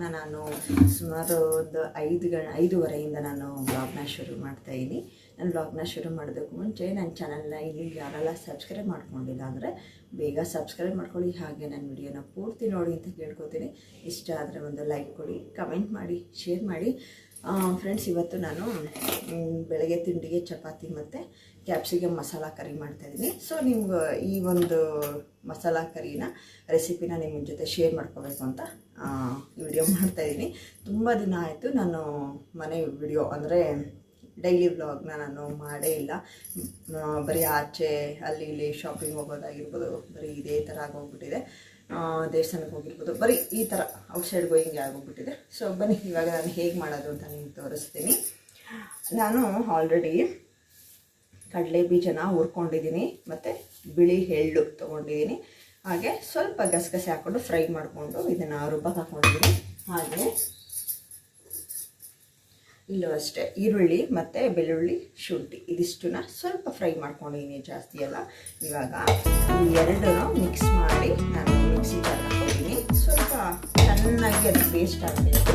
ವ್ಲಾಗ್ನ ನಾನು ಸುಮಾರು ಒಂದು ಐದು ಗ ಐದೂವರೆಯಿಂದ ನಾನು ಬ್ಲಾಗ್ನ ಶುರು ಮಾಡ್ತಾ ಇದ್ದೀನಿ. ನಾನು ಬ್ಲಾಗ್ನ ಶುರು ಮಾಡೋದಕ್ಕೆ ಮುಂಚೆ ನನ್ನ ಚಾನಲ್ನ ಇಲ್ಲಿ ಯಾರೆಲ್ಲ ಸಬ್ಸ್ಕ್ರೈಬ್ ಮಾಡ್ಕೊಂಡಿಲ್ಲ ಅಂದರೆ ಬೇಗ ಸಬ್ಸ್ಕ್ರೈಬ್ ಮಾಡ್ಕೊಳ್ಳಿ. ಹಾಗೆ ನನ್ನ ವಿಡಿಯೋನ ಪೂರ್ತಿ ನೋಡಿ ಅಂತ ಕೇಳ್ಕೊತೀನಿ. ಇಷ್ಟ ಆದರೆ ಒಂದು ಲೈಕ್ ಕೊಡಿ, ಕಮೆಂಟ್ ಮಾಡಿ, ಶೇರ್ ಮಾಡಿ. ಫ್ರೆಂಡ್ಸ್, ಇವತ್ತು ನಾನು ಬೆಳಗ್ಗೆ ತಿಂಡಿಗೆ ಚಪಾತಿ ಮತ್ತು ಕ್ಯಾಪ್ಸಿಕಮ್ ಮಸಾಲ ಕರಿ ಮಾಡ್ತಾಯಿದ್ದೀನಿ ಸೊ ನಿಮ್ಗೆ ಈ ಒಂದು ಮಸಾಲ ಕರಿನ ರೆಸಿಪಿನ ನಿಮ್ಮ ಜೊತೆ ಶೇರ್ ಮಾಡ್ಕೋಬೇಕು ಅಂತ ವಿಡಿಯೋ ಮಾಡ್ತಾಯಿದ್ದೀನಿ ತುಂಬ ದಿನ ಆಯಿತು ನಾನು ಮನೆ ವಿಡಿಯೋ ಅಂದರೆ ಡೈಲಿ ವ್ಲಾಗ್ನ ನಾನು ಮಾಡೇ ಇಲ್ಲ. ಬರೀ ಆಚೆ, ಅಲ್ಲಿ ಇಲ್ಲಿ ಶಾಪಿಂಗ್ ಹೋಗೋದಾಗಿರ್ಬೋದು, ಬರೀ ಇದೇ ಥರ ಆಗೋಗ್ಬಿಟ್ಟಿದೆ. ದೇವಸ್ಥಾನಕ್ಕೆ ಹೋಗಿರ್ಬೋದು, ಬರೀ ಈ ಥರ ಔಟ್ಸೈಡ್ ಗೋಯಿಂಗ್ ಆಗೋಗ್ಬಿಟ್ಟಿದೆ. ಸೊ ಬನ್ನಿ, ಇವಾಗ ನಾನು ಹೇಗೆ ಮಾಡೋದು ಅಂತ ನಿಮ್ಗೆ ತೋರಿಸ್ತೀನಿ. ನಾನು ಆಲ್ರೆಡಿ ಕಡಲೆ ಬೀಜನ ಹುರ್ಕೊಂಡಿದ್ದೀನಿ, ಮತ್ತು ಬಿಳಿ ಎಳ್ಳು ತೊಗೊಂಡಿದ್ದೀನಿ. ಹಾಗೆ ಸ್ವಲ್ಪ ಗಸಗಸೆ ಹಾಕ್ಕೊಂಡು ಫ್ರೈ ಮಾಡಿಕೊಂಡು ಇದನ್ನು ರುಬ್ಬಕ್ಕೆ ಹಾಕ್ಕೊಂಡಿದ್ದೀನಿ ಹಾಗೆ ಇಲ್ಲೂ ಅಷ್ಟೇ, ಈರುಳ್ಳಿ ಮತ್ತು ಬೆಳ್ಳುಳ್ಳಿ ಶುಂಠಿ, ಇದಿಷ್ಟನ್ನ ಸ್ವಲ್ಪ ಫ್ರೈ ಮಾಡ್ಕೊಂಡಿದ್ದೀನಿ ಜಾಸ್ತಿ ಎಲ್ಲ ಇವಾಗ ಈ ಎರಡನ್ನೂ ಮಿಕ್ಸ್ ಮಾಡಿ ನಾನು ಮಿಕ್ಸಿ ಜಾರ್ ಹಾಕ್ಕೊಂಡಿದ್ದೀನಿ. ಸ್ವಲ್ಪ ಚೆನ್ನಾಗಿ ಅದು ಪೇಸ್ಟ್ ಆಗಬೇಕು.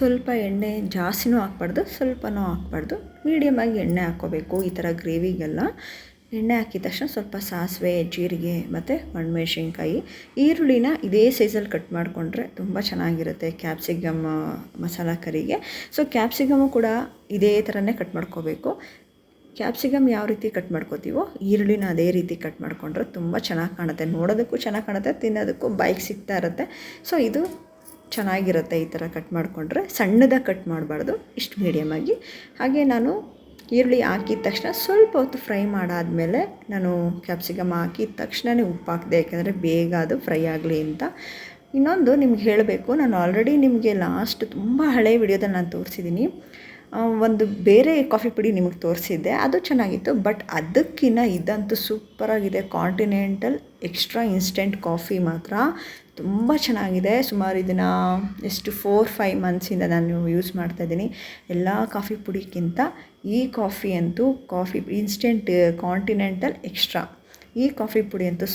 ಸ್ವಲ್ಪ ಎಣ್ಣೆ ಜಾಸ್ತಿನೂ ಹಾಕ್ಬಾರ್ದು, ಸ್ವಲ್ಪನೂ ಹಾಕ್ಬಾರ್ದು. ಮೀಡಿಯಮಾಗಿ ಎಣ್ಣೆ ಹಾಕ್ಕೋಬೇಕು, ಈ ಥರ ಗ್ರೇವಿಗೆಲ್ಲ ಎಣ್ಣೆ ಹಾಕಿದ ತಕ್ಷಣ ಸ್ವಲ್ಪ ಸಾಸಿವೆ, ಜೀರಿಗೆ ಮತ್ತು ಒಣಮೆಣ್ಸಿನ್ಕಾಯಿ, ಈರುಳ್ಳಿನ ಇದೇ ಸೈಜಲ್ಲಿ ಕಟ್ ಮಾಡಿಕೊಂಡ್ರೆ ತುಂಬ ಚೆನ್ನಾಗಿರುತ್ತೆ ಕ್ಯಾಪ್ಸಿಕಮ್ ಮಸಾಲ ಕರಿಗೆ. ಸೊ ಕ್ಯಾಪ್ಸಿಕಮು ಕೂಡ ಇದೇ ಥರನೇ ಕಟ್ ಮಾಡ್ಕೋಬೇಕು. ಕ್ಯಾಪ್ಸಿಕಮ್ ಯಾವ ರೀತಿ ಕಟ್ ಮಾಡ್ಕೋತೀವೋ, ಈರುಳ್ಳಿನ ಅದೇ ರೀತಿ ಕಟ್ ಮಾಡಿಕೊಂಡ್ರೆ ತುಂಬ ಚೆನ್ನಾಗಿ ಕಾಣುತ್ತೆ. ನೋಡೋದಕ್ಕೂ ಚೆನ್ನಾಗಿ ಕಾಣುತ್ತೆ, ತಿನ್ನೋದಕ್ಕೂ ಬೈಕ್ ಸಿಗ್ತಾ ಇರುತ್ತೆ. ಸೊ ಇದು ಚೆನ್ನಾಗಿರುತ್ತೆ ಈ ಥರ ಕಟ್ ಮಾಡಿಕೊಂಡ್ರೆ ಸಣ್ಣದಾಗಿ ಕಟ್ ಮಾಡಬಾರ್ದು, ಇಷ್ಟು ಮೀಡಿಯಮಾಗಿ ಹಾಗೆ ನಾನು ಈರುಳ್ಳಿ ಹಾಕಿದ ತಕ್ಷಣ ಸ್ವಲ್ಪ ಹೊತ್ತು ಫ್ರೈ ಮಾಡಾದಮೇಲೆ ನಾನು ಕ್ಯಾಪ್ಸಿಕಮ್ ಹಾಕಿದ ತಕ್ಷಣವೇ ಉಪ್ಪು ಹಾಕಿದೆ, ಯಾಕೆಂದರೆ ಬೇಗ ಅದು ಫ್ರೈ ಆಗಲಿ ಅಂತ. ಇನ್ನೊಂದು ನಿಮ್ಗೆ ಹೇಳಬೇಕು, ನಾನು ಆಲ್ರೆಡಿ ನಿಮಗೆ ಲಾಸ್ಟ್ ತುಂಬ ಹಳೆ ವಿಡಿಯೋದಲ್ಲಿ ನಾನು ತೋರಿಸಿದ್ದೀನಿ. ಒಂದು ಬೇರೆ ಕಾಫಿ ಪುಡಿ ನಿಮಗೆ ತೋರಿಸಿದ್ದೆ. ಅದು ಚೆನ್ನಾಗಿತ್ತು, ಬಟ್ ಅದಕ್ಕಿಂತ ಇದಂತೂ ಸೂಪರಾಗಿದೆ. ಕಾಂಟಿನೆಂಟಲ್ ಎಕ್ಸ್ಟ್ರಾ ಇನ್ಸ್ಟೆಂಟ್ ಕಾಫಿ ಮಾತ್ರ. ತುಂಬ ಚೆನ್ನಾಗಿದೆ. ಸುಮಾರು ಇದನ್ನು ಎಷ್ಟು ಫೋರ್ ಫೈವ್ ಮಂತ್ಸಿಂದ ನಾನು ಯೂಸ್ ಮಾಡ್ತಾಯಿದ್ದೀನಿ ಎಲ್ಲ ಕಾಫಿ ಪುಡಿಗಿಂತ ಈ ಕಾಫಿ ಅಂತೂ ಕಾಫಿ ಇನ್ಸ್ಟೆಂಟ್ ಕಾಂಟಿನೆಂಟಲ್ ಎಕ್ಸ್ಟ್ರಾ ಈ ಕಾಫಿ ಪುಡಿ ಅಂತೂ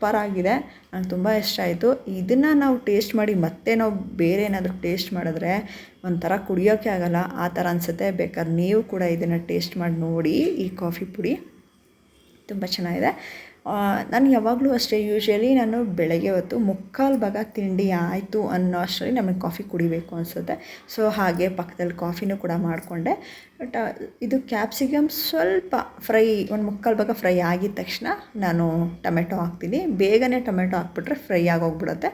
ಸೂಪರಾಗಿದೆ ನಂಗೆ ತುಂಬ ಇಷ್ಟ ಆಯಿತು. ಇದನ್ನು ನಾವು ಟೇಸ್ಟ್ ಮಾಡಿ ಮತ್ತೆ ನಾವು ಬೇರೆ ಏನಾದರೂ ಟೇಸ್ಟ್ ಮಾಡಿದ್ರೆ ಒಂಥರ ಕುಡಿಯೋಕ್ಕೆ ಆಗಲ್ಲ. ಆ ಥರ ಅನಿಸುತ್ತೆ. ಬೇಕಾದ್ರೆ ನೀವು ಕೂಡ ಇದನ್ನು ಟೇಸ್ಟ್ ಮಾಡಿ ನೋಡಿ. ಈ ಕಾಫಿ ಪುಡಿ ತುಂಬ ಚೆನ್ನಾಗಿದೆ. ನಾನು ಯಾವಾಗಲೂ ಅಷ್ಟೇ ಯೂಶ್ವಲಿ ನಾನು ಬೆಳಗ್ಗೆ ಹೊತ್ತು ಮುಕ್ಕಾಲು ಭಾಗ ತಿಂಡಿ ಆಯಿತು ಅನ್ನೋ ಅಷ್ಟರಲ್ಲಿ ನಮಗೆ ಕಾಫಿ ಕುಡಿಬೇಕು ಅನಿಸುತ್ತೆ. ಸೊ ಹಾಗೆ ಪಕ್ಕದಲ್ಲಿ ಕಾಫಿನೂ ಕೂಡ ಮಾಡಿಕೊಂಡೆ. ಬಟ್ ಇದು ಕ್ಯಾಪ್ಸಿಕಮ್ ಸ್ವಲ್ಪ ಫ್ರೈ, ಒಂದು ಮುಕ್ಕಾಲು ಭಾಗ ಫ್ರೈ ಆಗಿದ ತಕ್ಷಣ ನಾನು ಟೊಮೆಟೊ ಹಾಕ್ತೀನಿ. ಬೇಗನೆ ಟೊಮೆಟೊ ಹಾಕ್ಬಿಟ್ರೆ ಫ್ರೈ ಆಗೋಗ್ಬಿಡುತ್ತೆ.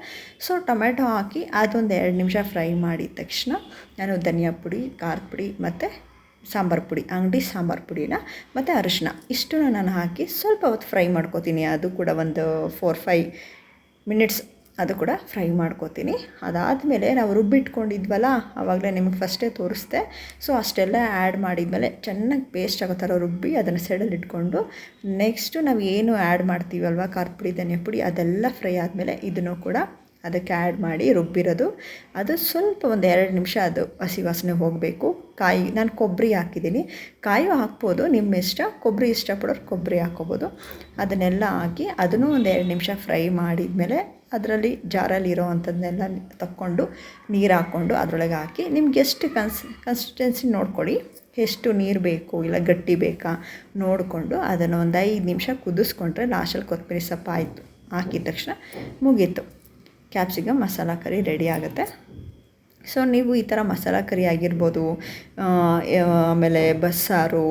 ಸೊ ಟೊಮೆಟೊ ಹಾಕಿ ಅದೊಂದು ಎರಡು ನಿಮಿಷ ಫ್ರೈ ಮಾಡಿದ ತಕ್ಷಣ ನಾನು ಧನಿಯಾ ಪುಡಿ, ಖಾರದ ಪುಡಿ ಮತ್ತು ಸಾಂಬಾರು ಪುಡಿ, ಅಂಗಡಿ ಸಾಂಬಾರು ಪುಡಿನ ಮತ್ತು ಅರಿಶಿನ. ಇಷ್ಟನ್ನು ನಾನು ಹಾಕಿ ಸ್ವಲ್ಪ ಹೊತ್ತು ಫ್ರೈ ಮಾಡ್ಕೋತೀನಿ. ಅದು ಕೂಡ ಒಂದು ಫೋರ್ ಫೈ ಮಿನಿಟ್ಸ್ ಅದು ಕೂಡ ಫ್ರೈ ಮಾಡ್ಕೋತೀನಿ. ಅದಾದಮೇಲೆ ನಾವು ರುಬ್ಬಿಟ್ಕೊಂಡಿದ್ವಲ್ಲ ಆವಾಗಲೇ ನಿಮಗೆ ಫಸ್ಟೇ ತೋರಿಸ್ದೆ ಸೊ ಅಷ್ಟೆಲ್ಲ ಆ್ಯಡ್ ಮಾಡಿದ್ಮೇಲೆ ಚೆನ್ನಾಗಿ ಪೇಸ್ಟ್ ಆಗೋ ಥರ ರುಬ್ಬಿ ಅದನ್ನು ಸೈಡಲ್ಲಿ ಇಟ್ಕೊಂಡು ನೆಕ್ಸ್ಟು ನಾವು ಏನು ಆ್ಯಡ್ ಮಾಡ್ತೀವಲ್ವ ಖಾರದ ಪುಡಿ ಧನಿಯಾ ಪುಡಿ ಅದೆಲ್ಲ ಫ್ರೈ ಆದಮೇಲೆ ಇದನ್ನು ಕೂಡ ಅದಕ್ಕೆ ಆ್ಯಡ್ ಮಾಡಿ ರುಬ್ಬಿರೋದು. ಅದು ಸ್ವಲ್ಪ ಒಂದು ಎರಡು ನಿಮಿಷ ಅದು ಹಸಿ ವಾಸನೆ ಹೋಗಬೇಕು. ಕಾಯಿ, ನಾನು ಕೊಬ್ಬರಿ ಹಾಕಿದ್ದೀನಿ. ಕಾಯು ಹಾಕ್ಬೋದು ನಿಮ್ಮ ಇಷ್ಟ. ಕೊಬ್ಬರಿ ಇಷ್ಟಪಡೋರು ಕೊಬ್ಬರಿ ಹಾಕ್ಕೋಬೋದು ಅದನ್ನೆಲ್ಲ ಹಾಕಿ ಅದನ್ನು ಒಂದು ಎರಡು ನಿಮಿಷ ಫ್ರೈ ಮಾಡಿದ್ಮೇಲೆ ಅದರಲ್ಲಿ ಜಾರಲ್ಲಿ ಇರೋ ಅಂಥದ್ದನ್ನೆಲ್ಲ ತಕ್ಕೊಂಡು ನೀರು ಹಾಕ್ಕೊಂಡು ಅದರೊಳಗೆ ಹಾಕಿ ನಿಮ್ಗೆ ಎಷ್ಟು ಕನ್ಸ್ ಕನ್ಸಿಸ್ಟೆನ್ಸಿ ನೋಡ್ಕೊಳ್ಳಿ. ಎಷ್ಟು ನೀರು ಬೇಕು ಇಲ್ಲ ಗಟ್ಟಿ ಬೇಕಾ ನೋಡಿಕೊಂಡು ಅದನ್ನು ಒಂದು ಐದು ನಿಮಿಷ ಕುದಿಸ್ಕೊಂಡ್ರೆ ಲಾಸ್ಟಲ್ಲಿ ಕೊತ್ತಂಬರಿ ಸೊಪ್ಪು ಆಯಿತು ಹಾಕಿದ ತಕ್ಷಣ ಮುಗೀತು. ಕ್ಯಾಪ್ಸಿಕಮ್ ಮಸಾಲ ಕರಿ ರೆಡಿ ಆಗುತ್ತೆ. ಸೊ ನೀವು ಈ ಥರ ಮಸಾಲ ಕರಿ ಆಗಿರ್ಬೋದು ಆಮೇಲೆ ಬಸ್ಸಾರು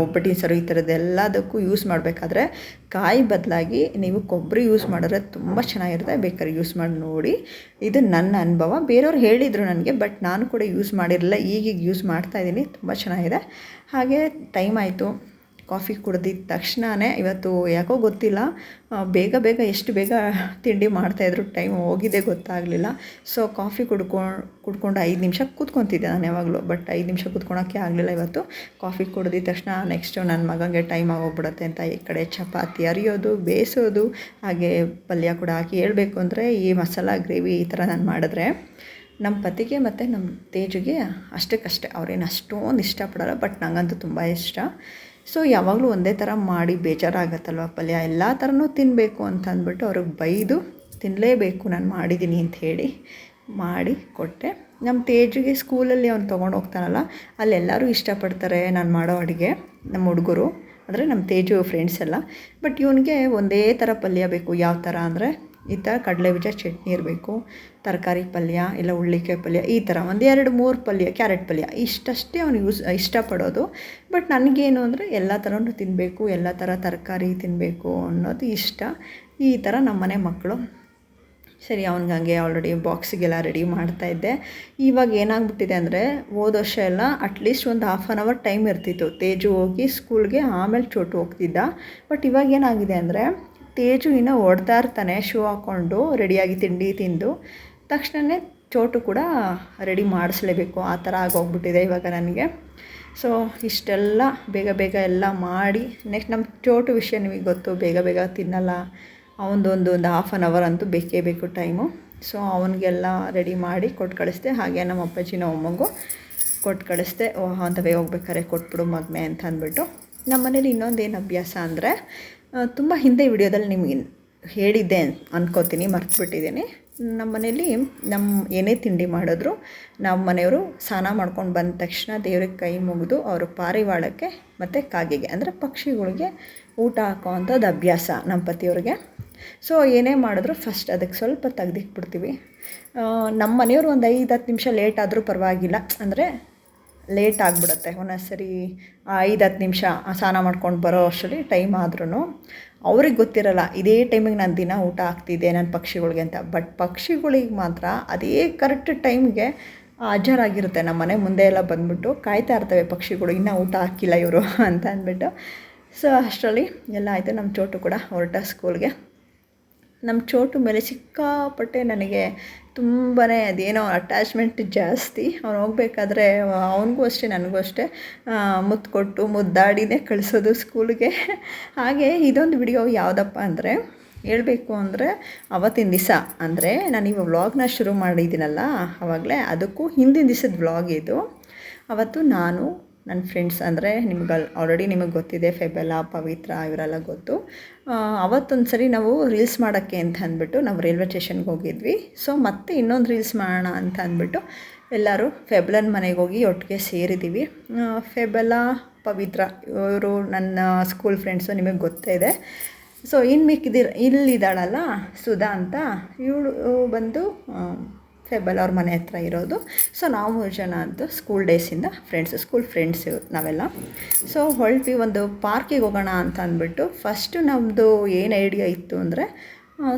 ಒಬ್ಬಟ್ಟಿನ ಸಾರು ಈ ಥರದ್ದೆಲ್ಲದಕ್ಕೂ ಯೂಸ್ ಮಾಡಬೇಕಾದ್ರೆ ಕಾಯಿ ಬದಲಾಗಿ ನೀವು ಕೊಬ್ಬರಿ ಯೂಸ್ ಮಾಡಿದ್ರೆ ತುಂಬ ಚೆನ್ನಾಗಿರುತ್ತೆ. ಬೇಕಾದ್ರೆ ಯೂಸ್ ಮಾಡಿ ನೋಡಿ. ಇದು ನನ್ನ ಅನುಭವ. ಬೇರೆಯವ್ರು ಹೇಳಿದರು ನನಗೆ ಬಟ್ ನಾನು ಕೂಡ ಯೂಸ್ ಮಾಡಿರಲಿಲ್ಲ. ಈಗೀಗ ಯೂಸ್ ಮಾಡ್ತಾ ಇದ್ದೀನಿ. ತುಂಬ ಚೆನ್ನಾಗಿದೆ. ಹಾಗೆ ಟೈಮ್ ಆಯಿತು. ಕಾಫಿ ಕುಡ್ದಿದ್ದ ತಕ್ಷಣವೇ ಇವತ್ತು ಯಾಕೋ ಗೊತ್ತಿಲ್ಲ ಬೇಗ ಬೇಗ ಎಷ್ಟು ಬೇಗ ತಿಂಡಿ ಮಾಡ್ತಾಯಿದ್ರು ಟೈಮ್ ಹೋಗಿದ್ದೇ ಗೊತ್ತಾಗಲಿಲ್ಲ. ಸೊ ಕಾಫಿ ಕುಡ್ಕೊಂಡು ಕುಡ್ಕೊಂಡು ಐದು ನಿಮಿಷ ಕೂತ್ಕೊತಿದ್ದೆ ನಾನು ಯಾವಾಗಲೂ ಬಟ್ ಐದು ನಿಮಿಷ ಕೂತ್ಕೊಳಕ್ಕೆ ಆಗಲಿಲ್ಲ ಇವತ್ತು. ಕಾಫಿ ಕುಡ್ದಿದ ತಕ್ಷಣ ನೆಕ್ಸ್ಟು ನನ್ನ ಮಗನಿಗೆ ಟೈಮ್ ಆಗೋಗ್ಬಿಡುತ್ತೆ ಅಂತ ಈ ಕಡೆ ಚಪಾತಿ ಅರಿಯೋದು ಬೇಯಿಸೋದು ಹಾಗೆ ಪಲ್ಯ ಕೂಡ ಹಾಕಿ ಹೇಳಬೇಕು ಅಂದರೆ ಈ ಮಸಾಲ, ಗ್ರೇವಿ ಈ ಥರ ನಾನು ಮಾಡಿದ್ರೆ ನಮ್ಮ ಪತಿಗೆ ಮತ್ತು ನಮ್ಮ ತೇಜಿಗೆ ಅಷ್ಟಕ್ಕಷ್ಟೇ. ಅವ್ರೇನು ಅಷ್ಟೊಂದು ಇಷ್ಟಪಡೋಲ್ಲ ಬಟ್ ನನಗಂತೂ ತುಂಬ ಇಷ್ಟ. ಸೊ ಯಾವಾಗಲೂ ಒಂದೇ ಥರ ಮಾಡಿ ಬೇಜಾರಾಗತ್ತಲ್ವ ಪಲ್ಯ? ಎಲ್ಲ ಥರನೂ ತಿನ್ನಬೇಕು ಅಂತ ಅಂದ್ಬಿಟ್ಟು ಅವ್ರಿಗೆ ಬೈದು ತಿನ್ನಲೇಬೇಕು ನಾನು ಮಾಡಿದ್ದೀನಿ ಅಂತ ಹೇಳಿ ಮಾಡಿ ಕೊಟ್ಟೆ. ನಮ್ಮ ತೇಜಿಗೆ ಸ್ಕೂಲಲ್ಲಿ ಅವ್ನು ತೊಗೊಂಡು ಹೋಗ್ತಾನಲ್ಲ ಅಲ್ಲೆಲ್ಲರೂ ಇಷ್ಟಪಡ್ತಾರೆ ನಾನು ಮಾಡೋ ಅಡುಗೆ ನಮ್ಮ ಹುಡುಗರು. ಅಂದರೆ ನಮ್ಮ ತೇಜು ಫ್ರೆಂಡ್ಸ್ ಎಲ್ಲ. ಬಟ್ ಇವನಿಗೆ ಒಂದೇ ಥರ ಪಲ್ಯ ಬೇಕು. ಯಾವ ಥರ ಅಂದರೆ ಈ ಥರ ಕಡಲೆ ಬೀಜ, ಚಟ್ನಿ ಇರಬೇಕು, ತರಕಾರಿ ಪಲ್ಯ, ಇಲ್ಲ ಉಳ್ಳಿಕಾಯಿ ಪಲ್ಯ, ಈ ಥರ ಒಂದು ಎರಡು, ಮೂರು ಪಲ್ಯ, ಕ್ಯಾರೆಟ್ ಪಲ್ಯ, ಇಷ್ಟಷ್ಟೇ ಅವನು ಯೂಸ್ ಇಷ್ಟಪಡೋದು. ಬಟ್ ನನಗೇನು ಅಂದರೆ ಎಲ್ಲ ಥರನೂ ತಿನ್ನಬೇಕು ಎಲ್ಲ ಥರ ತರಕಾರಿ ತಿನ್ನಬೇಕು ಅನ್ನೋದು ಇಷ್ಟ. ಈ ಥರ ನಮ್ಮನೆ ಮಕ್ಕಳು. ಸರಿ, ಅವ್ನಿಗೆ ಹಂಗೆ ಆಲ್ರೆಡಿ ಬಾಕ್ಸಿಗೆಲ್ಲ ರೆಡಿ ಮಾಡ್ತಾಯಿದ್ದೆ ಇವಾಗ ಏನಾಗ್ಬಿಟ್ಟಿದೆ ಅಂದರೆ ಹೋದ ವರ್ಷ ಎಲ್ಲ ಅಟ್ಲೀಸ್ಟ್ ಒಂದು ಹಾಫ್ ಆನ್ ಅವರ್ ಟೈಮ್ ಇರ್ತಿತ್ತು. ತೇಜು ಹೋಗಿ ಸ್ಕೂಲ್ಗೆ ಆಮೇಲೆ ಚೋಟು ಹೋಗ್ತಿದ್ದ. ಬಟ್ ಇವಾಗ ಏನಾಗಿದೆ ಅಂದರೆ ತೇಜು ಇನ್ನೂ ಓಡ್ತಾ ಇರ್ತಾನೆ ಶೂ ಹಾಕ್ಕೊಂಡು ರೆಡಿಯಾಗಿ ತಿಂಡಿ ತಿಂದು ತಕ್ಷಣವೇ ಚೋಟು ಕೂಡ ರೆಡಿ ಮಾಡಿಸ್ಲೇಬೇಕು. ಆ ಥರ ಆಗೋಗ್ಬಿಟ್ಟಿದೆ ಇವಾಗ ನನಗೆ. ಸೊ, ಇಷ್ಟೆಲ್ಲ ಬೇಗ ಬೇಗ ಎಲ್ಲ ಮಾಡಿ, ನೆಕ್ಸ್ಟ್ ನಮ್ಮ ಚೋಟು ವಿಷಯ ನಿಮಗೆ ಗೊತ್ತು, ಬೇಗ ಬೇಗ ತಿನ್ನಲ್ಲ. ಅವನದೊಂದು ಒಂದು ಹಾಫ್ ಆನ್ ಅವರ್ ಅಂತೂ ಬೇಕೇ ಬೇಕು ಟೈಮು ಸೊ, ಅವನಿಗೆಲ್ಲ ರೆಡಿ ಮಾಡಿ ಕೊಟ್ಟು ಕಳಿಸ್ದೆ. ಹಾಗೆ ನಮ್ಮ ಅಪ್ಪಾಜಿ, ನಮ್ಮ ಅಮ್ಮಂಗೂ ಕೊಟ್ಟು ಕಳಿಸ್ದೆ. ಅಂತವೇ ಹೋಗ್ಬೇಕಾರೆ ಕೊಟ್ಬಿಡು ಮಗ್ನೆ ಅಂತ ಅಂದ್ಬಿಟ್ಟು. ನಮ್ಮ ಮನೇಲಿ ಇನ್ನೊಂದು ಏನು ಅಭ್ಯಾಸ ಅಂದರೆ ತುಂಬ ಹಿಂದೆ ವಿಡಿಯೋದಲ್ಲಿ ನಿಮಗೆ ಹೇಳಿದ್ದೆ ಅನ್ಕೋತೀನಿ, ಮರ್ತುಬಿಟ್ಟಿದ್ದೀನಿ. ನಮ್ಮ ಮನೇಲಿ ನಮ್ಮ ಏನೇ ತಿಂಡಿ ಮಾಡಿದ್ರು ನಮ್ಮ ಮನೆಯವರು ಸ್ನಾನ ಮಾಡ್ಕೊಂಡು ಬಂದ ತಕ್ಷಣ ದೇವ್ರಿಗೆ ಕೈ ಮುಗಿದು ಅವರು ಪಾರಿವಾಳಕ್ಕೆ ಮತ್ತು ಕಾಗೆಗೆ, ಅಂದರೆ ಪಕ್ಷಿಗಳಿಗೆ ಊಟ ಹಾಕೋವಂಥದ್ದು ಅಭ್ಯಾಸ ನಮ್ಮ ಪತಿಯವ್ರಿಗೆ. ಸೊ ಏನೇ ಮಾಡಿದ್ರು ಫಸ್ಟ್ ಅದಕ್ಕೆ ಸ್ವಲ್ಪ ತೆಗ್ದಿಕ್ಬಿಡ್ತೀವಿ ನಮ್ಮ ಮನೆಯವರು ಒಂದು ಐದು ಹತ್ತು ನಿಮಿಷ ಲೇಟ್ ಆದರೂ ಪರವಾಗಿಲ್ಲ, ಅಂದರೆ ಲೇಟ್ ಆಗಿಬಿಡುತ್ತೆ. ಒಂದೊಂದು ಸರಿ ಐದು ಹತ್ತು ನಿಮಿಷ ಸ್ನಾನ ಮಾಡ್ಕೊಂಡು ಬರೋ ಅಷ್ಟರಲ್ಲಿ ಟೈಮ್ ಆದ್ರೂ ಅವ್ರಿಗೆ ಗೊತ್ತಿರಲ್ಲ, ಇದೇ ಟೈಮಿಗೆ ನಾನು ದಿನ ಊಟ ಆಗ್ತಿದ್ದೆ ನನ್ನ ಪಕ್ಷಿಗಳಿಗೆ ಅಂತ. ಬಟ್ ಪಕ್ಷಿಗಳಿಗೆ ಮಾತ್ರ ಅದೇ ಕರೆಕ್ಟ್ ಟೈಮ್ಗೆ ಹಾಜರಾಗಿರುತ್ತೆ. ನಮ್ಮ ಮನೆ ಮುಂದೆ ಎಲ್ಲ ಬಂದ್ಬಿಟ್ಟು ಕಾಯ್ತಾ ಇರ್ತವೆ ಪಕ್ಷಿಗಳು, ಇನ್ನೂ ಊಟ ಹಾಕಿಲ್ಲ ಇವರು ಅಂತ ಅಂದ್ಬಿಟ್ಟು. ಸೊ ಅಷ್ಟರಲ್ಲಿ ಎಲ್ಲ ಆಯಿತು. ನಮ್ಮ ಚೋಟು ಕೂಡ ಹೊರಟ ಸ್ಕೂಲ್ಗೆ ನಮ್ಮ ಚೋಟು ಮೇಲೆ ಸಿಕ್ಕಾಪಟ್ಟೆ ನನಗೆ ತುಂಬಾ ಅದೇನೋ ಅಟ್ಯಾಚ್ಮೆಂಟ್ ಜಾಸ್ತಿ. ಅವ್ನು ಹೋಗ್ಬೇಕಾದ್ರೆ ಅವನಿಗೂ ಅಷ್ಟೇ, ನನಗೂ ಅಷ್ಟೇ. ಮುತ್ತು ಕೊಟ್ಟು ಮುದ್ದಾಡಿನೇ ಕಳಿಸೋದು ಸ್ಕೂಲ್ಗೆ. ಹಾಗೆ ಇದೊಂದು ವಿಡಿಯೋ ಯಾವುದಪ್ಪ ಅಂದರೆ, ಹೇಳಬೇಕು ಅಂದರೆ ಅವತ್ತಿನ ದಿವಸ. ಅಂದರೆ ನಾನು ಇವಾಗ ವ್ಲಾಗ್ನ ಶುರು ಮಾಡಿದ್ದೀನಲ್ಲ ಆವಾಗಲೇ ಅದಕ್ಕೂ ಹಿಂದಿನ ದಿವಸದ ವ್ಲಾಗ್ ಇದು. ಅವತ್ತು ನಾನು ನನ್ನ ಫ್ರೆಂಡ್ಸ್ ಅಂದರೆ ನಿಮ್ಗೆ ಆಲ್ರೆಡಿ ನಿಮಗೆ ಗೊತ್ತಿದೆ ಫೆಬೆಲಾ ಪವಿತ್ರ ಇವರೆಲ್ಲ ಗೊತ್ತು. ಅವತ್ತೊಂದು ಸರಿ ನಾವು ರೀಲ್ಸ್ ಮಾಡೋಕ್ಕೆ ಅಂತ ಅಂದ್ಬಿಟ್ಟು ನಾವು ರೈಲ್ವೆ ಸ್ಟೇಷನ್ಗೆ ಹೋಗಿದ್ವಿ. ಸೊ ಮತ್ತೆ ಇನ್ನೊಂದು ರೀಲ್ಸ್ ಮಾಡೋಣ ಅಂತ ಅಂದ್ಬಿಟ್ಟು ಎಲ್ಲರೂ ಫೆಬ್ಲನ್ ಮನೆಗೆ ಹೋಗಿ ಒಟ್ಟಿಗೆ ಸೇರಿದ್ದೀವಿ. ಫೆಬೆಲಾ, ಪವಿತ್ರ ಇವರು ನನ್ನ ಸ್ಕೂಲ್ ಫ್ರೆಂಡ್ಸು ನಿಮಗೆ ಗೊತ್ತೇ ಇದೆ. ಸೊ ಇನ್ನು ಮಿಕ್ಕಿದಿರ ಇಲ್ಲಿದ್ದಾಳಲ್ಲ ಸುಧಾ ಅಂತ, ಇವಳು ಬಂದು ಫೆಬಲ್ ಅವ್ರ ಮನೆ ಹತ್ರ ಇರೋದು. ಸೊ ನಾವು ಮೂರು ಜನ ಅದು ಸ್ಕೂಲ್ ಡೇಸಿಂದ ಫ್ರೆಂಡ್ಸ್ ಸ್ಕೂಲ್ ಫ್ರೆಂಡ್ಸ್ ನಾವೆಲ್ಲ. ಸೊ ಹೊರಟ್ವಿ ಒಂದು ಪಾರ್ಕಿಗೆ ಹೋಗೋಣ ಅಂತ ಅಂದ್ಬಿಟ್ಟು ಫಸ್ಟು ನಮ್ಮದು ಏನು ಐಡಿಯಾ ಇತ್ತು ಅಂದರೆ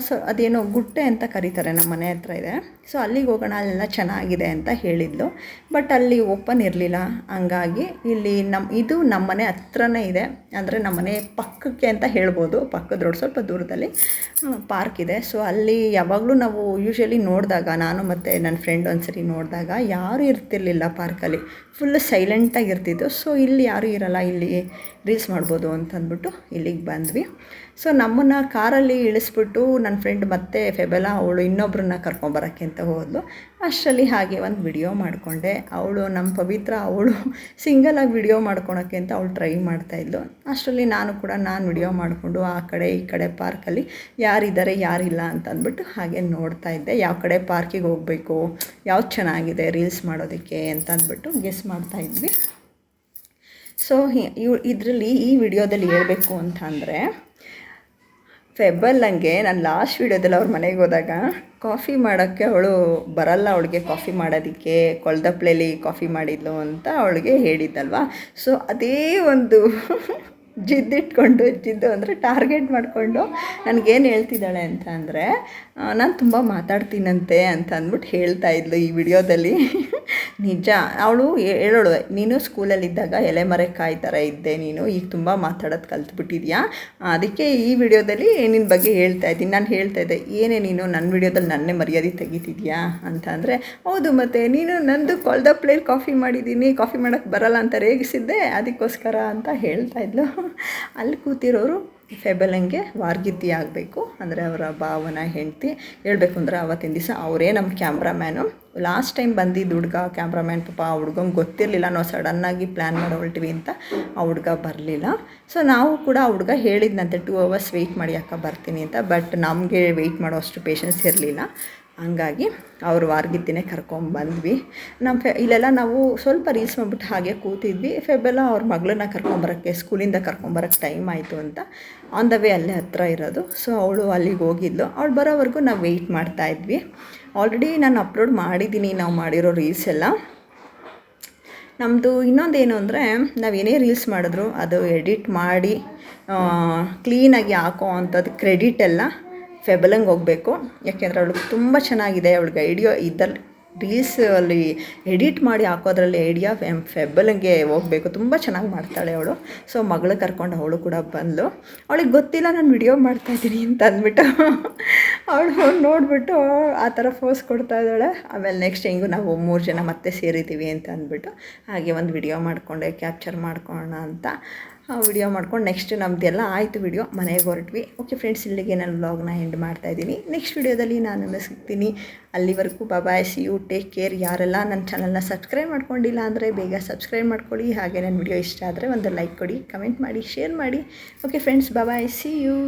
ಸೊ ಅದೇನೋ ಗುಟ್ಟೆ ಅಂತ ಕರೀತಾರೆ ನಮ್ಮ ಮನೆ ಹತ್ರ ಇದೆ. ಸೊ ಅಲ್ಲಿಗೆ ಹೋಗೋಣ, ಅಲ್ಲೆಲ್ಲ ಚೆನ್ನಾಗಿದೆ ಅಂತ ಹೇಳಿದ್ಲು. ಬಟ್ ಅಲ್ಲಿ ಓಪನ್ ಇರಲಿಲ್ಲ. ಹಂಗಾಗಿ ಇಲ್ಲಿ ನಮ್ಮ ಇದು ನಮ್ಮ ಮನೆ ಹತ್ರನೇ ಇದೆ. ಅಂದರೆ ನಮ್ಮ ಮನೆ ಪಕ್ಕಕ್ಕೆ ಅಂತ ಹೇಳ್ಬೋದು. ಪಕ್ಕದ ರೋಡ್ ಸ್ವಲ್ಪ ದೂರದಲ್ಲಿ ಪಾರ್ಕ್ ಇದೆ. ಸೊ ಅಲ್ಲಿ ಯಾವಾಗಲೂ ನಾವು ಯೂಶ್ವಲಿ ನೋಡಿದಾಗ, ನಾನು ಮತ್ತು ನನ್ನ ಫ್ರೆಂಡ್ ಒಂದ್ಸರಿ ನೋಡಿದಾಗ ಯಾರೂ ಇರ್ತಿರ್ಲಿಲ್ಲ ಪಾರ್ಕಲ್ಲಿ ಫುಲ್ ಸೈಲೆಂಟಾಗಿರ್ತಿದ್ದು ಸೊ ಇಲ್ಲಿ ಯಾರೂ ಇರಲ್ಲ. ಇಲ್ಲಿ ರೀಲ್ಸ್ ಮಾಡ್ಬೋದು ಅಂತಂದ್ಬಿಟ್ಟು ಇಲ್ಲಿಗೆ ಬಂದ್ವಿ. ಸೊ ನಮ್ಮನ್ನು ಕಾರಲ್ಲಿ ಇಳಿಸ್ಬಿಟ್ಟು ನನ್ನ ಫ್ರೆಂಡ್ ಮತ್ತೆ ಫೆಬೆಲಾ, ಅವಳು ಇನ್ನೊಬ್ಬರನ್ನ ಕರ್ಕೊಂಬರೋಕ್ಕೆ ಅಂತ ಹೋದ್ಲು. ಅಷ್ಟರಲ್ಲಿ ಹಾಗೆ ಒಂದು ವಿಡಿಯೋ ಮಾಡಿಕೊಂಡೆ. ಅವಳು ನಮ್ಮ ಪವಿತ್ರ, ಅವಳು ಸಿಂಗಲಾಗಿ ವಿಡಿಯೋ ಮಾಡ್ಕೊಳಕ್ಕೆ ಅಂತ ಅವಳು ಟ್ರೈ ಮಾಡ್ತಾಯಿದ್ಲು ಅಷ್ಟರಲ್ಲಿ ನಾನು ಕೂಡ ನಾನು ವಿಡಿಯೋ ಮಾಡಿಕೊಂಡು ಆ ಕಡೆ ಈ ಕಡೆ ಪಾರ್ಕಲ್ಲಿ ಯಾರಿದ್ದಾರೆ, ಯಾರಿಲ್ಲ ಅಂತ ಅಂದ್ಬಿಟ್ಟು ಹಾಗೆ ನೋಡ್ತಾ ಇದ್ದೆ. ಯಾವ ಕಡೆ ಪಾರ್ಕಿಗೆ ಹೋಗಬೇಕು ಯಾವ್ದು ಚೆನ್ನಾಗಿದೆ ರೀಲ್ಸ್ ಮಾಡೋದಕ್ಕೆ ಅಂತ ಅಂದ್ಬಿಟ್ಟು ಗೆಸ್ ಮಾಡ್ತಾಯಿದ್ವಿ ಸೊ ಇವ್ ಇದರಲ್ಲಿ ಈ ವಿಡಿಯೋದಲ್ಲಿ ಹೇಳಬೇಕು ಅಂತ ಅಂದರೆ ಫೆಬ್ಬಲ್ಲಂಗೆ ನಾನು ಲಾಸ್ಟ್ ವೀಡಿಯೋದಲ್ಲಿ ಅವ್ರ ಮನೆಗೆ ಹೋದಾಗ ಕಾಫಿ ಮಾಡೋಕ್ಕೆ ಅವಳು ಬರಲ್ಲ, ಅವಳಿಗೆ ಕಾಫಿ ಮಾಡೋದಕ್ಕೆ ಕೊಳ್ದಪ್ಲೆಲಿ ಕಾಫಿ ಮಾಡಿದ್ಲು ಅಂತ ಅವಳಿಗೆ ಹೇಳಿದ್ದಲ್ವ? ಸೊ ಅದೇ ಒಂದು ಜಿದ್ದಿಟ್ಕೊಂಡು ಜಿದ್ದು ಅಂದರೆ ಟಾರ್ಗೆಟ್ ಮಾಡಿಕೊಂಡು ನನಗೇನು ಹೇಳ್ತಿದ್ದಾಳೆ ಅಂತ ಅಂದರೆ ನಾನು ತುಂಬ ಮಾತಾಡ್ತೀನಂತೆ ಅಂತ ಅಂದ್ಬಿಟ್ಟು ಹೇಳ್ತಾ ಇದ್ಲು ಈ ವಿಡಿಯೋದಲ್ಲಿ. ನಿಜ. ಅವಳು ಹೇಳೋಳು, ನೀನು ಸ್ಕೂಲಲ್ಲಿದ್ದಾಗ ಎಲೆಮರೆಕಾಯಿ ಥರ ಇದ್ದೆ, ನೀನು ಈಗ ತುಂಬ ಮಾತಾಡೋದು ಕಲ್ತ್ಬಿಟ್ಟಿದ್ಯಾ? ಅದಕ್ಕೆ ಈ ವಿಡಿಯೋದಲ್ಲಿ ನಿನ್ನ ಬಗ್ಗೆ ಹೇಳ್ತಾ ಇದ್ದೀನಿ. ನಾನು ಹೇಳ್ತಾ ಇದ್ದೆ, ಏನೇ ನೀನು ನನ್ನ ವಿಡಿಯೋದಲ್ಲಿ ನನ್ನೇ ಮರ್ಯಾದೆ ತೆಗಿತಿದ್ಯಾ? ಅಂತ ಅಂದರೆ, ಹೌದು ಮತ್ತು, ನೀನು ನಂದು ಕೊಳ್ದ ಪ್ಲೇಟ್ ಕಾಫಿ ಮಾಡಿದ್ದೀನಿ, ಕಾಫಿ ಮಾಡೋಕ್ಕೆ ಬರಲ್ಲ ಅಂತ ರೇಗಿಸಿದ್ದೆ, ಅದಕ್ಕೋಸ್ಕರ ಅಂತ ಹೇಳ್ತಾ ಇದ್ಲು. ಅಲ್ಲಿ ಕೂತಿರೋರು ಫೆಬಲಂಗೆ ವಾರ್ಗಿದ್ದಿ ಆಗಬೇಕು. ಅಂದರೆ ಅವರ ಭಾವನ, ಹೆಂಡತಿ ಹೇಳಬೇಕು ಅಂದರೆ ಅವತ್ತಿನ ದಿವಸ ಅವರೇ ನಮ್ಮ ಕ್ಯಾಮ್ರಾಮ್ಯಾನು. ಲಾಸ್ಟ್ ಟೈಮ್ ಬಂದಿದ್ದು ಹುಡುಗ, ಕ್ಯಾಮ್ರಾಮ್ಯಾನ್ ಪಾಪ ಆ ಹುಡ್ಗಂಗೆ ಗೊತ್ತಿರಲಿಲ್ಲ. ನಾವು ಸಡನ್ನಾಗಿ ಪ್ಲ್ಯಾನ್ ಮಾಡಿ ಹೊಲ್ಟಿವಿ ಅಂತ ಆ ಹುಡುಗ ಬರಲಿಲ್ಲ. ಸೊ ನಾವು ಕೂಡ ಆ ಹುಡುಗ ಹೇಳಿದ್ನಂತೆ ಟೂ ಅವರ್ಸ್ ವೆಯ್ಟ್ ಮಾಡಿ ಅಕ್ಕ ಬರ್ತೀನಿ ಅಂತ. ಬಟ್ ನಮಗೆ ವೆಯ್ಟ್ ಮಾಡೋ ಅಷ್ಟು ಪೇಷನ್ಸ್ ಇರಲಿಲ್ಲ. ಹಂಗಾಗಿ ಅವ್ರು ವಾರ್ಗಿತ್ತಿನೇ ಕರ್ಕೊಂಬಂದ್ವಿ. ನಮ್ಮ ಫೆ, ಇಲ್ಲೆಲ್ಲ ನಾವು ಸ್ವಲ್ಪ ರೀಲ್ಸ್ ಮಾಡಿಬಿಟ್ಟು ಹಾಗೆ ಕೂತಿದ್ವಿ. ಫೆಬೆಲ್ಲ ಅವ್ರ ಮಗಳನ್ನ ಕರ್ಕೊಂಬರೋಕ್ಕೆ, ಸ್ಕೂಲಿಂದ ಕರ್ಕೊಂಬರೋಕ್ಕೆ ಟೈಮ್ ಆಯಿತು ಅಂತ. ಆನ್ ದ ವೇ ಅಲ್ಲೇ ಹತ್ರ ಇರೋದು. ಸೊ ಅವಳು ಅಲ್ಲಿಗೆ ಹೋಗಿದ್ಲು. ಅವಳು ಬರೋವರೆಗೂ ನಾವು ವೆಯ್ಟ್ ಮಾಡ್ತಾಯಿದ್ವಿ ಆಲ್ರೆಡಿ ನಾನು ಅಪ್ಲೋಡ್ ಮಾಡಿದ್ದೀನಿ ನಾವು ಮಾಡಿರೋ ರೀಲ್ಸ್ ಎಲ್ಲ. ನಮ್ಮದು ಇನ್ನೊಂದೇನು ಅಂದರೆ, ನಾವು ಏನೇ ರೀಲ್ಸ್ ಮಾಡಿದ್ರು ಅದು ಎಡಿಟ್ ಮಾಡಿ ಕ್ಲೀನಾಗಿ ಹಾಕೋ ಅಂಥದ್ದು ಕ್ರೆಡಿಟ್ ಎಲ್ಲ ಫೆಬಲಂಗೆ ಹೋಗಬೇಕು. ಯಾಕೆಂದರೆ ಅವಳಿಗೆ ತುಂಬ ಚೆನ್ನಾಗಿದೆ. ಅವಳಿಗೆ ಐಡಿಯೋ ಇದ್ದಲ್ಲಿ, ರೀಲ್ಸ್ ಅಲ್ಲಿ ಎಡಿಟ್ ಮಾಡಿ ಹಾಕೋದ್ರಲ್ಲಿ ಐಡಿಯಾ ಫೆಮ್ ಫೆಬಲಂಗೆ ಹೋಗಬೇಕು. ತುಂಬ ಚೆನ್ನಾಗಿ ಮಾಡ್ತಾಳೆ ಅವಳು. ಸೊ ಮಗಳು ಕರ್ಕೊಂಡು ಅವಳು ಕೂಡ ಬಂದಳು ಅವಳಿಗೆ ಗೊತ್ತಿಲ್ಲ ನಾನು ವಿಡಿಯೋ ಮಾಡ್ತಾಯಿದ್ದೀನಿ ಅಂತ ಅಂದ್ಬಿಟ್ಟು. ಅವಳು ನೋಡಿಬಿಟ್ಟು, ಆ ಥರ ಫೋಸ್ ಕೊಡ್ತಾ ಇದ್ದಾಳೆ. ಆಮೇಲೆ ನೆಕ್ಸ್ಟ್ ಹೆಂಗು ನಾವು ಮೂರು ಜನ ಮತ್ತೆ ಸೇರಿದ್ದೀವಿ ಅಂತ ಅಂದ್ಬಿಟ್ಟು, ಹಾಗೆ ಒಂದು ವಿಡಿಯೋ ಮಾಡಿಕೊಂಡೆ ಕ್ಯಾಪ್ಚರ್ ಮಾಡ್ಕೊಳ್ಳೋಣ ಅಂತ. ವಿಡಿಯೋ ಮಾಡ್ಕೊಂಡು ನೆಕ್ಸ್ಟ್ ನಮ್ಮದೆಲ್ಲ ಆಯಿತು ವಿಡಿಯೋ ಮನೆಗೆ ಹೊರಟ್ವಿ. ಓಕೆ ಫ್ರೆಂಡ್ಸ್ ಇಲ್ಲಿಗೆ ನಾನು ವ್ಲಾಗ್ನ ಎಂಡ್ ಮಾಡ್ತಾಯಿದ್ದೀನಿ ನೆಕ್ಸ್ಟ್ ವಿಡಿಯೋದಲ್ಲಿ ನಾನು ಸಿಗ್ತೀನಿ. ಅಲ್ಲಿವರೆಗೂ bye see you take care ಯಾರೆಲ್ಲ ನನ್ನ ಚಾನಲ್ನ ಸಬ್ಸ್ಕ್ರೈಬ್ ಮಾಡ್ಕೊಂಡಿಲ್ಲ ಅಂದರೆ ಬೇಗ ಸಬ್ಸ್ಕ್ರೈಬ್ ಮಾಡ್ಕೊಳ್ಳಿ. ಹಾಗೆ ನನ್ನ ವಿಡಿಯೋ ಇಷ್ಟ ಆದರೆ ಒಂದು ಲೈಕ್ ಕೊಡಿ ಕಮೆಂಟ್ ಮಾಡಿ ಶೇರ್ ಮಾಡಿ. Okay friends bye see you